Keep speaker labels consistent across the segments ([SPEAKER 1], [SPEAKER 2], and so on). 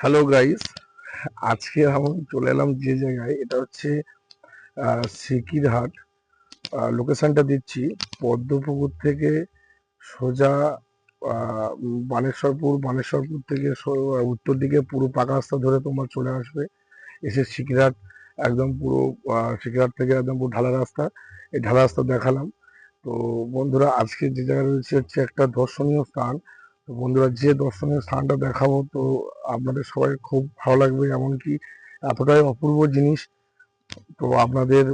[SPEAKER 1] Hello guys আজকে আমি চলে এলাম যে জায়গায়, এটা হচ্ছে সিকিরহাট লোকেশনটা দিচ্ছি পদ্মপুকুর থেকে সোজা বানেশ্বরপুর। বানেশ্বরপুর থেকে উত্তর দিকে পুরো পাকা রাস্তা ধরে তোমার চলে আসবে। এসে সিকিরহাট একদম পুরো সিকিরহাট থেকে একদম পুরো ঢালা রাস্তা। এই ঢালা রাস্তা দেখালাম। তো বন্ধুরা, আজকে যে জায়গায় রয়েছে হচ্ছে একটা দর্শনীয় স্থান। তো বন্ধুরা, যে দর্শনীয় স্থানটা দেখাবো, তো আপনাদের সবাই খুব ভালো লাগবে। এমনকি এতটাই অপূর্ব জিনিস, তো আপনাদের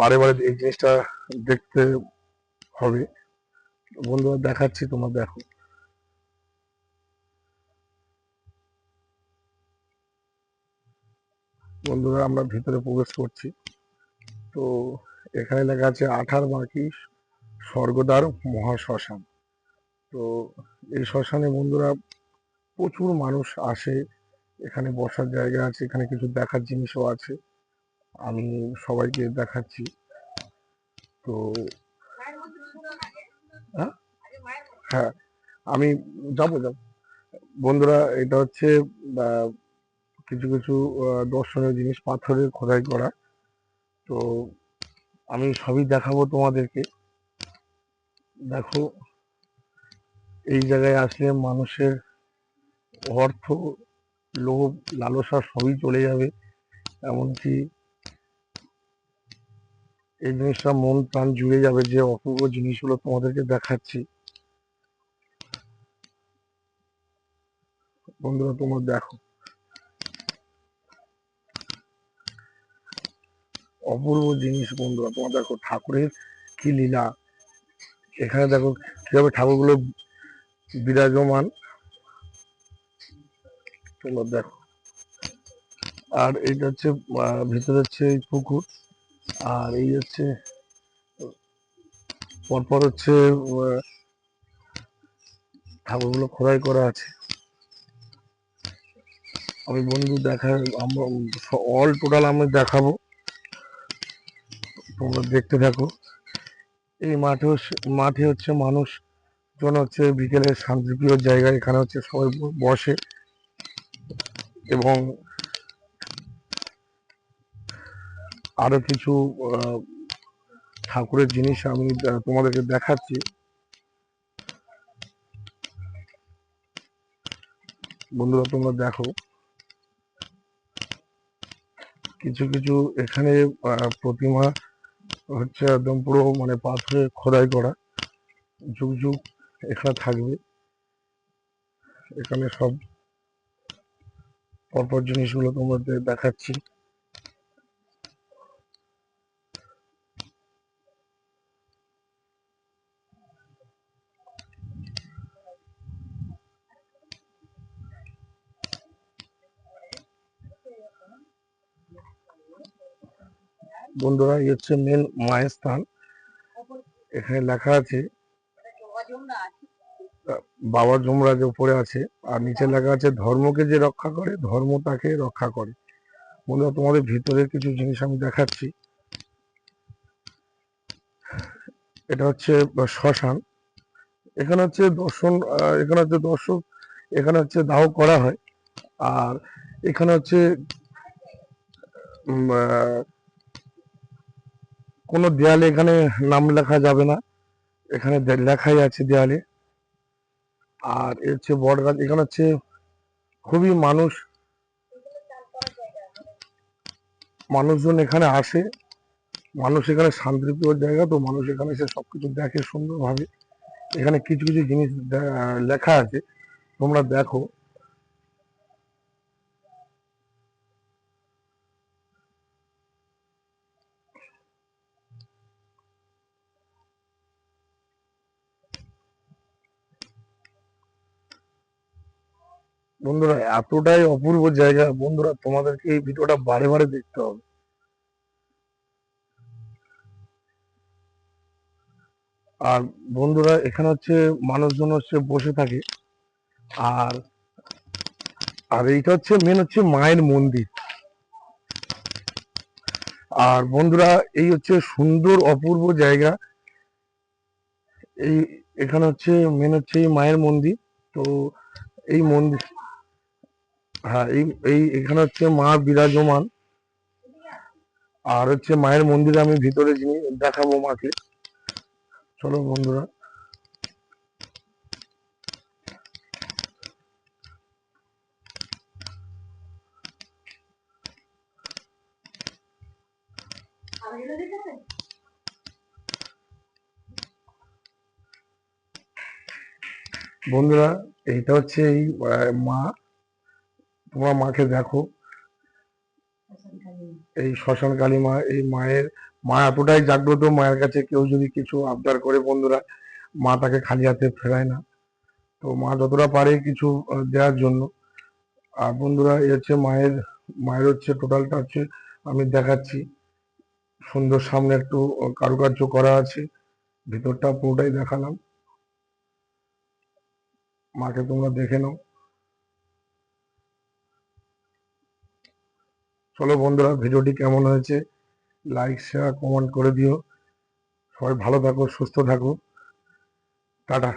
[SPEAKER 1] বারে বারে এই জিনিসটা দেখতে হবে। বন্ধুরা, দেখাচ্ছি তোমরা দেখো বন্ধুরা, আমরা ভিতরে প্রবেশ করছি। তো এখানে লেখা আছে, আঠার বাকি স্বর্গদ্বার মহাশ্মশান। তো এই শ্মশানে বন্ধুরা প্রচুর মানুষ আসে, এখানে বসার জায়গা আছে, এখানে কিছু দেখার জিনিসও আছে। আমি সবাইকে দেখাচ্ছি। তো হ্যাঁ? হ্যাঁ আমি যাব যাব। বন্ধুরা, এটা হচ্ছে কিছু কিছু দর্শনীয় জিনিস, পাথরের খোদাই করা। তো আমি সবই দেখাবো তোমাদেরকে। দেখো। এই জায়গায় আসলে মানুষের অর্থ, লোভ, লালসা সবই চলে যাবে। এমনকি এই জিনিসটা মন প্রাণ জুড়ে যাবে যে অপূর্ব জিনিসগুলো তোমাদেরকে দেখাচ্ছি। বন্ধুরা, তোমরা দেখো। অপূর্ব জিনিস বন্ধুরা, তোমরা দেখো ঠাকুরের কি লীলা। এখানে দেখো কীভাবে ঠাকুরগুলো বিরাজমান। তোমরা দেখো। আর এইটা হচ্ছে ভিতরে হচ্ছে এই পুকুর। আর এই হচ্ছে, পরপর হচ্ছে ঠাকুরগুলো খোদাই করা আছে। আমি বন্ধু দেখা, আমরা অল টোটাল আমি দেখাবো। তোমরা দেখতে থাকো। এই মাঠে মাঠে হচ্ছে মানুষ জন হচ্ছে বিকেলের শান্তিপ্রিয় জায়গা এখানে হচ্ছে সবাই বসে। এবং আরও কিছু ঠাকুরের জিনিস আমি তোমাদেরকে দেখাচ্ছি। বন্ধুরা, তোমরা দেখো। কিছু কিছু এখানে প্রতিমা হচ্ছে একদম পুরো মানে পাথরে খোদাই করা। যুগ যুগ এখানে থাকবে। এখানে সব পরপর জিনিসগুলো তোমাদের দেখাচ্ছি। বন্ধুরা, এই হচ্ছে মেন মায়ের স্থান। এখানে লেখা আছে বাবা যমরাজ উপরে আছে, আর নিচে লেখা আছে, ধর্মকে যে রক্ষা করে, ধর্ম তাকে রক্ষা করে। বন্ধুরা, তোমাদের ভিতরের কিছু জিনিস আমি দেখাচ্ছি। এটা হচ্ছে শ্মশান। এখানে হচ্ছে দর্শন এখানে হচ্ছে দর্শক, এখানে হচ্ছে দাহ করা হয়। আর এখানে হচ্ছে কোনো দেয়ালে এখানে নাম লেখা যাবে না। এখানে লেখাই আছে দেয়ালে। আর এর হচ্ছে বট গাছ এখানে হচ্ছে খুবই মানুষ, মানুষজন এখানে আসে, মানুষ এখানে শান্তিপ্রিয় জায়গা, তো মানুষ এখানে এসে সবকিছু দেখে সুন্দরভাবে। এখানে কিছু কিছু জিনিস লেখা আছে, তোমরা দেখো। বন্ধুরা, এতটাই অপূর্ব জায়গা। বন্ধুরা, তোমাদেরকে এই ভিডিওটা বারে বারে দেখতে হবে। আর বন্ধুরা, এখানে হচ্ছে মানুষজন হচ্ছে বসে থাকে। আর আর এইটা হচ্ছে মেন হচ্ছে মায়ের মন্দির। আর বন্ধুরা, এই হচ্ছে সুন্দর অপূর্ব জায়গা। এই, এখানে হচ্ছে মেন হচ্ছে এই মায়ের মন্দির। তো, এই মন্দির হ্যাঁ এই এই, এখানে হচ্ছে মা বিরাজমান। আর হচ্ছে মায়ের মন্দিরে আমি ভিতরে যিনি দেখাবো মাকে। চলো বন্ধুরা। বন্ধুরা এইটা হচ্ছে এই মা তোমরা মাকে দেখো। এই শ্মশান কালী মা এই মায়ের, মা এতটাই জাগ্রত, মায়ের কাছে কেউ যদি কিছু আবদার করে বন্ধুরা, মা তাকে খালি হাতে ফেরায় না। তো মা যতটা পারে কিছু দেওয়ার জন্য। আর বন্ধুরা, এই হচ্ছে মায়ের মায়ের হচ্ছে টোটালটা হচ্ছে আমি দেখাচ্ছি। সুন্দর সামনে একটু কারুকার্য করা আছে। ভিতরটা পুরোটাই দেখালাম। মাকে তোমরা দেখে নাও। চলো বন্ধুরা, ভিডিওটি কেমন হয়েছে? লাইক শেয়ার কমেন্ট করে দিও। সবাই ভালো থাকো, সুস্থ থাকো। টাটা।